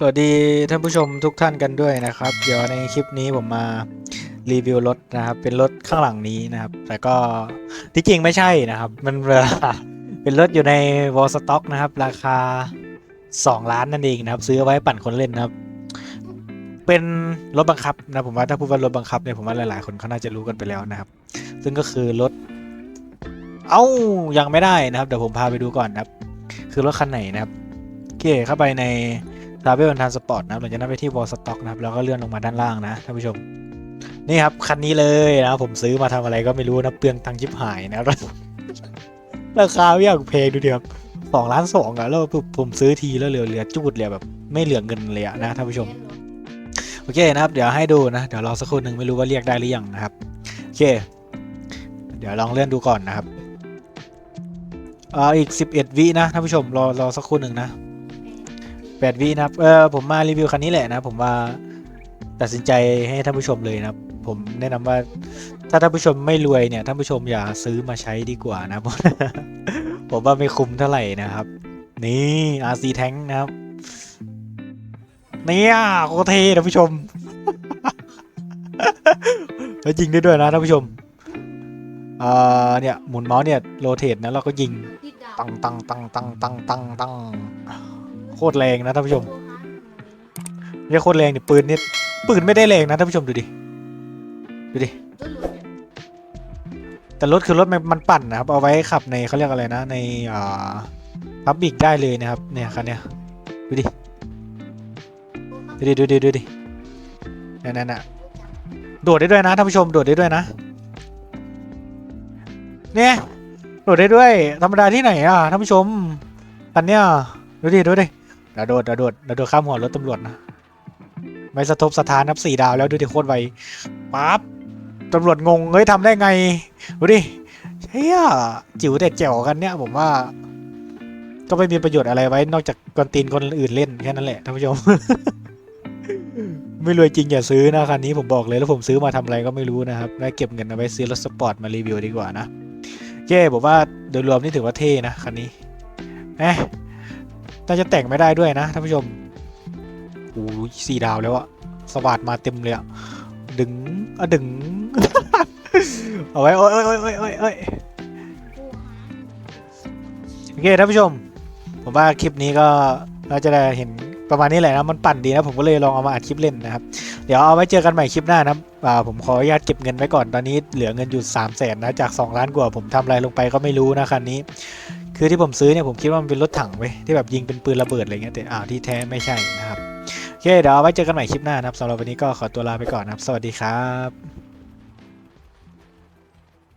สวัสดีท่านผู้ชมทุกท่านกันด้วยนะครับ เดี๋ยวในคลิปนี้ผมมารีวิวรถนะครับ เป็นรถข้างหลังนี้นะครับ แต่ก็ที่จริงไม่ใช่นะครับ มันเป็นรถอยู่ในวอลสต็อกนะครับ ราคา 2 ล้านนั่นเองนะครับ ซื้อไว้ปั่นคนเล่นนะครับ เป็นรถบังคับนะผมว่าถ้าพูดว่ารถบังคับเนี่ยผมว่าหลายๆ คนเขาน่าจะรู้กันไปแล้วนะครับ ซึ่งก็คือรถ เอ้ายังไม่ได้นะครับเดี๋ยวผมพาไปดูก่อนนะครับ คือรถคันไหนนะครับโอเคเข้าไปใน ทราเวลทันสปอร์ตนะครับหลังจากนั้นไปที่วอลสต็อกนะครับแล้วก็เลื่อนลงมาด้านล่างนะท่านผู้ชม นี่ครับคันนี้เลยนะผมซื้อมาทำอะไรก็ไม่รู้นะเปลืองตังค์ชิบหายนะราคาไม่อยากเพลงดูดิครับสองล้านสองอะแล้วผมซื้อทีแล้วเหลือเหลือจูดเลยแบบไม่เหลือเงินเลยอะนะท่านผู้ชมโอเคนะครับ เดี๋ยวให้ดูนะเดี๋ยวรอสักครู่หนึ่งไม่รู้ว่าเรียกได้หรือยังนะครับโอเค เดี๋ยวลองเลื่อนดูก่อนนะครับอ่ออีก 11 วินะท่านผู้ชมรอรอสักครู่หนึ่งนะ แปดวินะครับ เออผมมารีวิวคันนี้แหละนะ ผมว่าตัดสินใจให้ท่านผู้ชมเลยนะครับ ผมแนะนำว่าถ้าท่านผู้ชมไม่รวยเนี่ยท่านผู้ชมอย่าซื้อมาใช้ดีกว่านะผมว่าไม่คุ้มเท่าไหร่นะครับ นี่ RC Tank นะครับเนี่ยโคเทท่านผู้ชมแล้วยิงได้ด้วยนะท่านผู้ชมเอ่อเนี่ยหมุนเมาส์เนี่ยโรเตทนะแล้วก็ยิงตังตังตังตังตังตังตัง โคตรแรงนะท่านผู้ชมเรียกโคตรแรงดิปืนนี่ปืนไม่ได้แรงนะท่านผู้ชมดูดิดูดิแต่รถคือรถมันปั่นนะครับ เอาไว้ขับในเขาเรียกอะไรนะ ในอ่าพับบิกได้เลยนะครับ เนี่ยคันเนี้ยดูดิดูดิดูดิดูดินั่นนั่นน่ะโดดได้ด้วยนะท่านผู้ชมโดดได้ด้วยนะ เนี่ยโดดได้ด้วยธรรมดาที่ไหนอะท่านผู้ชมคันเนี้ยดูดิดูดิ ดาโดดดาโดดดาโดดข้ามหัวรถตำรวจนะ ไม่สะทบสถานนับสี่ดาวแล้วดูดิโคตรไวปั๊บตำรวจงงเฮ้ยทำได้ไงดูดิเฮียจิ๋วแต่แจ๋วกันเนี่ยผมว่า ก็ไม่มีประโยชน์อะไรไว้ นอกจากกวนตีนคนอื่นเล่นแค่นั้นแหละท่านผู้ชม ไม่รวยจริงอย่าซื้อนะคันนี้ผมบอกเลยแล้วผมซื้อมาทำอะไรก็ไม่รู้นะครับได้เก็บเงินเอาไว้ซื้อรถสปอร์ตมารีวิวดีกว่านะเย้ผมว่าโดยรวมนี่ถือว่าเท่นะคันนี้เอ๊ะ น่าจะแต่งไม่ได้ด้วยนะท่านผู้ชมโอ้ยสี่ดาวแล้วอะสวัสดมาเต็มเลยอะดึงอะดึง เอาไว้โอ้ยโอ้ยโอ้ยโอ้ยโอ้ยโอ้ยโอเคท่านผู้ชม ผมว่าคลิปนี้ก็น่าจะได้เห็นประมาณนี้แหละนะมันปั่นดีนะผมก็เลยลองเอามาอัดคลิปเล่นนะครับ เดี๋ยวเอาไว้เจอกันใหม่คลิปหน้านะครับผมขออนุญาตเก็บเงินไว้ก่อนตอนนี้เหลือเงินอยู่3 0 0แสนนะจาก 2 ล้านกว่าผมทำอะไรลงไปก็ไม่รู้นะคันนี้ คือที่ผมซื้อเนี่ยผมคิดว่ามันเป็นรถถังเว้ยที่แบบยิงเป็นปืนระเบิดอะไรเงี้ยแต่อ้าวที่แท้ไม่ใช่นะครับโอเคเดี๋ยวไว้เจอกันใหม่คลิปหน้านะครับสำหรับวันนี้ก็ขอตัวลาไปก่อนนะครับ สวัสดีครับ